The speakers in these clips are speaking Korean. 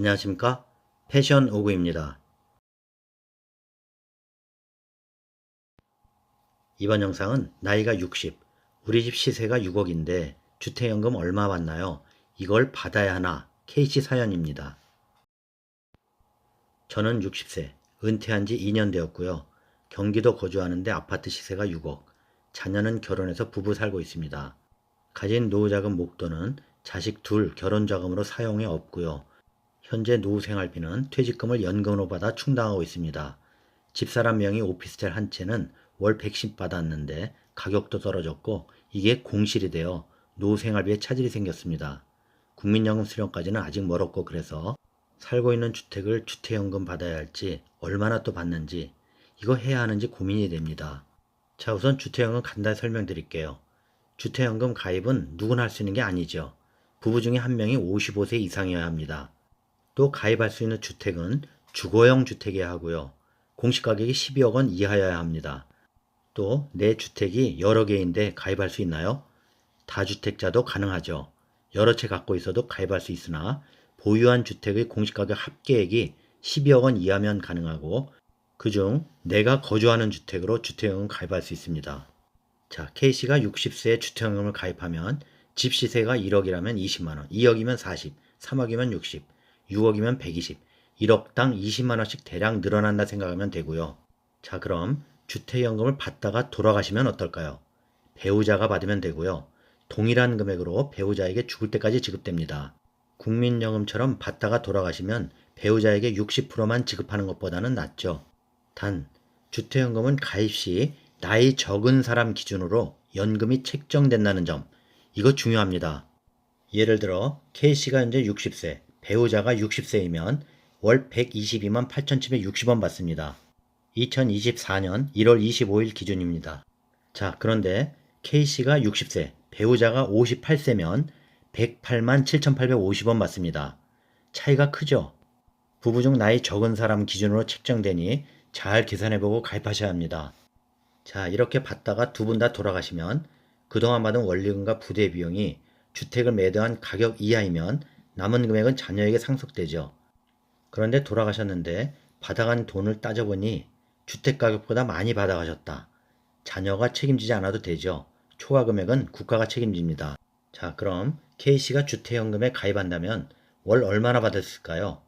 안녕하십니까? 패션 오구입니다. 이번 영상은 나이가 60, 우리 집 시세가 6억인데 주택연금 얼마 받나요? 이걸 받아야 하나? K씨 사연입니다. 저는 60세, 은퇴한 지 2년 되었고요. 경기도 거주하는데 아파트 시세가 6억, 자녀는 결혼해서 부부 살고 있습니다. 가진 노후자금 목돈은 자식 둘 결혼자금으로 사용해 없고요. 현재 노후 생활비는 퇴직금을 연금으로 받아 충당하고 있습니다. 집사람 명의 오피스텔 한 채는 월 110 받았는데 가격도 떨어졌고 이게 공실이 되어 노후 생활비에 차질이 생겼습니다. 국민연금 수령까지는 아직 멀었고 그래서 살고 있는 주택을 주택연금 받아야 할지 얼마나 또 받는지 이거 해야 하는지 고민이 됩니다. 자 우선 주택연금 간단히 설명드릴게요. 주택연금 가입은 누구나 할 수 있는 게 아니죠. 부부 중에 한 명이 55세 이상이어야 합니다. 또 가입할 수 있는 주택은 주거용 주택이어야 하고요. 공시가격이 12억 원 이하여야 합니다. 또 내 주택이 여러 개인데 가입할 수 있나요? 다주택자도 가능하죠. 여러 채 갖고 있어도 가입할 수 있으나 보유한 주택의 공시가격 합계액이 12억 원 이하면 가능하고 그중 내가 거주하는 주택으로 주택연금 가입할 수 있습니다. 자, K씨가 60세에 주택연금을 가입하면 집 시세가 1억이라면 20만원, 2억이면 40, 3억이면 60, 6억이면 120, 1억당 20만원씩 대략 늘어난다 생각하면 되고요. 자, 그럼 주택연금을 받다가 돌아가시면 어떨까요? 배우자가 받으면 되고요. 동일한 금액으로 배우자에게 죽을 때까지 지급됩니다. 국민연금처럼 받다가 돌아가시면 배우자에게 60%만 지급하는 것보다는 낫죠. 단, 주택연금은 가입 시 나이 적은 사람 기준으로 연금이 책정된다는 점, 이거 중요합니다. 예를 들어 K씨가 현재 60세, 배우자가 60세이면 월 122만 8,760원 받습니다. 2024년 1월 25일 기준입니다. 자, 그런데 K씨가 60세, 배우자가 58세면 108만 7,850원 받습니다. 차이가 크죠? 부부 중 나이 적은 사람 기준으로 책정되니 잘 계산해보고 가입하셔야 합니다. 자, 이렇게 받다가 두 분 다 돌아가시면 그동안 받은 원리금과 부대 비용이 주택을 매도한 가격 이하이면 남은 금액은 자녀에게 상속되죠. 그런데 돌아가셨는데 받아간 돈을 따져보니 주택 가격보다 많이 받아가셨다. 자녀가 책임지지 않아도 되죠. 초과 금액은 국가가 책임집니다. 자, 그럼 K씨가 주택연금에 가입한다면 월 얼마나 받았을까요?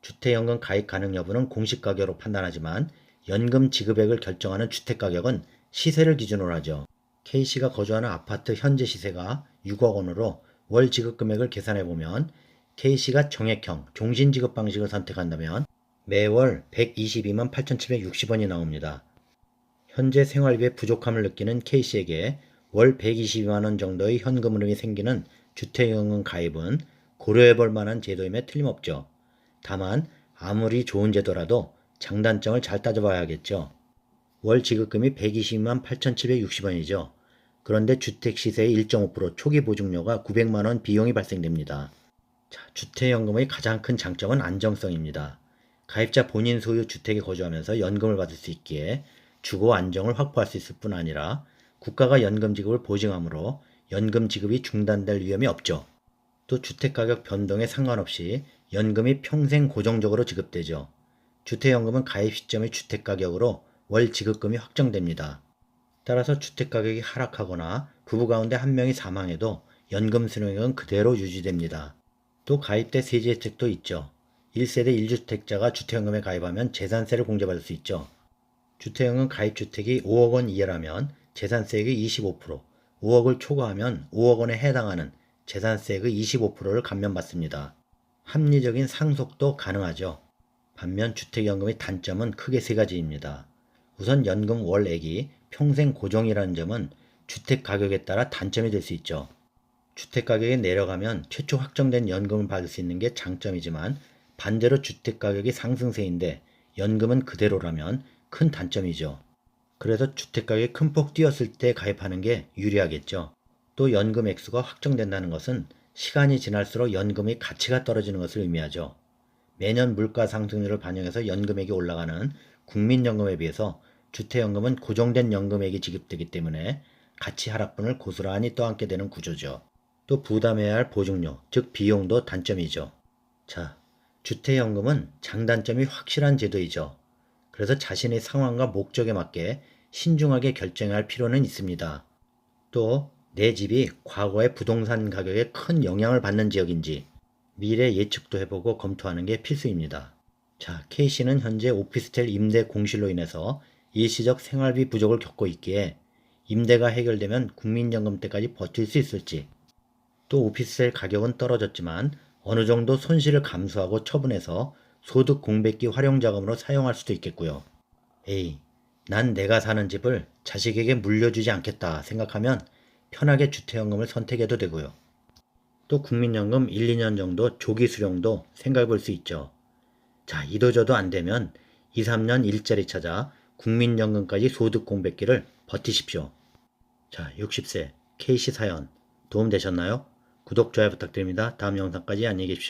주택연금 가입 가능 여부는 공시가격으로 판단하지만 연금 지급액을 결정하는 주택가격은 시세를 기준으로 하죠. K씨가 거주하는 아파트 현재 시세가 6억 원으로 월 지급 금액을 계산해 보면 K씨가 정액형 종신 지급 방식을 선택한다면 매월 122만 8,760원이 나옵니다. 현재 생활비에 부족함을 느끼는 K씨에게 월 122만 원 정도의 현금 흐름이 생기는 주택연금 가입은 고려해 볼 만한 제도임에 틀림없죠. 다만 아무리 좋은 제도라도 장단점을 잘 따져봐야겠죠. 월 지급금이 120만 8,760원이죠. 그런데 주택 시세의 1.5% 초기 보증료가 900만 원 비용이 발생됩니다. 자, 주택연금의 가장 큰 장점은 안정성입니다. 가입자 본인 소유 주택에 거주하면서 연금을 받을 수 있기에 주거 안정을 확보할 수 있을 뿐 아니라 국가가 연금 지급을 보증하므로 연금 지급이 중단될 위험이 없죠. 또 주택 가격 변동에 상관없이 연금이 평생 고정적으로 지급되죠. 주택연금은 가입 시점의 주택 가격으로 월 지급금이 확정됩니다. 따라서 주택가격이 하락하거나 부부 가운데 한 명이 사망해도 연금 수령액은 그대로 유지됩니다. 또 가입대 세제 혜택도 있죠. 1세대 1주택자가 주택연금에 가입하면 재산세를 공제받을 수 있죠. 주택연금 가입주택이 5억 원 이하라면 재산세액의 25%, 5억을 초과하면 5억 원에 해당하는 재산세액의 25%를 감면받습니다. 합리적인 상속도 가능하죠. 반면 주택연금의 단점은 크게 세 가지입니다. 우선 연금 월액이 평생 고정이라는 점은 주택 가격에 따라 단점이 될 수 있죠. 주택 가격이 내려가면 최초 확정된 연금을 받을 수 있는 게 장점이지만 반대로 주택 가격이 상승세인데 연금은 그대로라면 큰 단점이죠. 그래서 주택 가격이 큰 폭 뛰었을 때 가입하는 게 유리하겠죠. 또 연금 액수가 확정된다는 것은 시간이 지날수록 연금의 가치가 떨어지는 것을 의미하죠. 매년 물가 상승률을 반영해서 연금액이 올라가는 국민연금에 비해서 주택연금은 고정된 연금액이 지급되기 때문에 가치 하락분을 고스란히 떠안게 되는 구조죠. 또 부담해야 할 보증료, 즉 비용도 단점이죠. 자, 주택연금은 장단점이 확실한 제도이죠. 그래서 자신의 상황과 목적에 맞게 신중하게 결정해야 할 필요는 있습니다. 또 내 집이 과거의 부동산 가격에 큰 영향을 받는 지역인지 미래 예측도 해보고 검토하는 게 필수입니다. 자, K씨는 현재 오피스텔 임대 공실로 인해서 일시적 생활비 부족을 겪고 있기에 임대가 해결되면 국민연금 때까지 버틸 수 있을지 또 오피스텔 가격은 떨어졌지만 어느 정도 손실을 감수하고 처분해서 소득 공백기 활용 자금으로 사용할 수도 있겠고요. 에이, 난 내가 사는 집을 자식에게 물려주지 않겠다 생각하면 편하게 주택연금을 선택해도 되고요. 또 국민연금 1, 2년 정도 조기 수령도 생각해 볼 수 있죠. 자, 이도저도 안 되면 2, 3년 일자리 찾아 국민연금까지 소득 공백기를 버티십시오. 자, 60세 K씨 사연 도움되셨나요? 구독, 좋아요 부탁드립니다. 다음 영상까지 안녕히 계십시오.